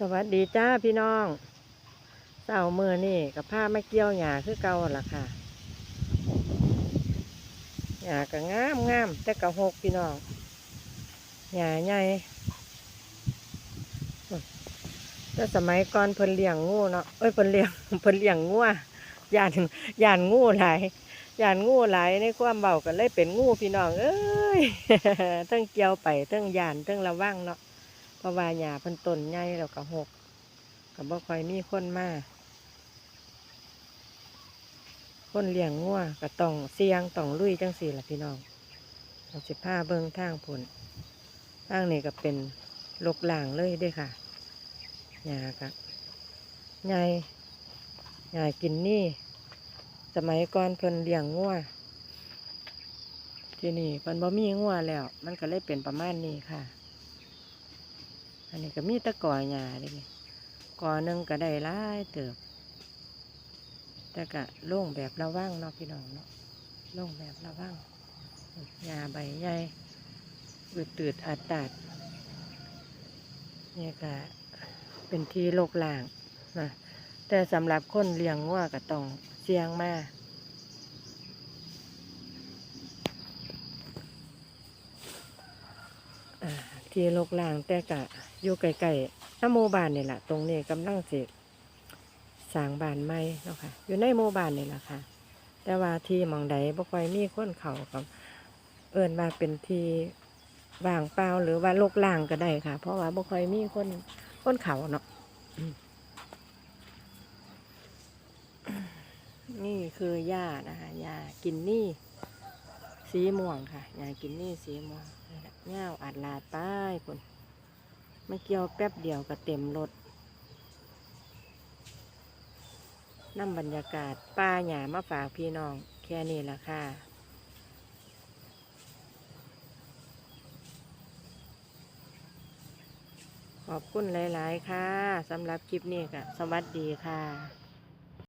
สวัสดีจ้าพี่น้องเสาร์มือนี่กับผ้าไม่เกี่ยวหยาคือเก่าล่ะค่ะหยาก็งามงามแต่กะหกพี่น้องหยาใหญ่แต่สมัยก่อนเพิ่นเลี้ยงงูเนาะเอ้ยเพิ่นเลี้ยงเพิ่นเลี้ยงงัวยานยานงูหลายยานงูหลายในความเบากันเลยเป็นงูพี่น้องเอ้ยทั้งเกี่ยวไปทั้งยานทั้งระวังเนาะ ราะว่าหญ้าเพิ่นต้นใหญ่แล้วก็หกก็บ่ค่อยมีคนมาคนเลี้ยงงัวก็ต้องเสียงต้องลุยจังสี่ล่ะพี่น้องเราสิพาเบิ่งทางพุ่นทางนี้ก็เป็นลกหลางเลยด้อค่ะหญ้าก็ใหญ่หญ้ากินนี่ สมัยก่อนเพิ่นเลี้ยงงัวที่นี่เพิ่นบ่มีงัวแล้ว มันก็เลยเป็นประมาณนี้ค่ะ อันนี้ก็มีตะกอหญ้าเลยกอหนึ่งก็ได้หลายเติบ แต่ก็โล่งแบบระว่างเนาะพี่น้องเนาะโล่งแบบระว่างหญ้าใบใหญ่อืดตืดอาดตาดนี่ก็เป็นที่โลกลางนะแต่สำหรับคนเลี้ยงงัวก็ต้องเสี่ยงมาก อ่า ที่โลกลางแต่กะอยู่ไกลๆน้ำหมู่บ้านนี่แหละตรงนี้กำลังสิสร้างบานใหม่เนาะค่ะ อยู่ในหมู่บ้านนี่แหละค่ะ แต่ว่าที่มองใดบ่ค่อยมีคนเขากับ เอิ้นว่าเป็นที่ว่างเปล่าหรือว่าโลกลางก็ได้ค่ะ เพราะว่าบ่ค่อยมีคนคนเขาเนาะนี่คือหญ้านะคะหญ้ากินนี่ สีม่วงค่ะยากินนี่สีม่วง เงาอาดลาดใต้คนมาเกี่ยวแป๊บเดียวก็เต็มรถน้ำบรรยากาศป้าหยามาฝากพี่น้อง แค่นี้ละค่ะขอบคุณหลาย ๆ ค่ะสำหรับคลิปนี้ค่ะ สวัสดีค่ะ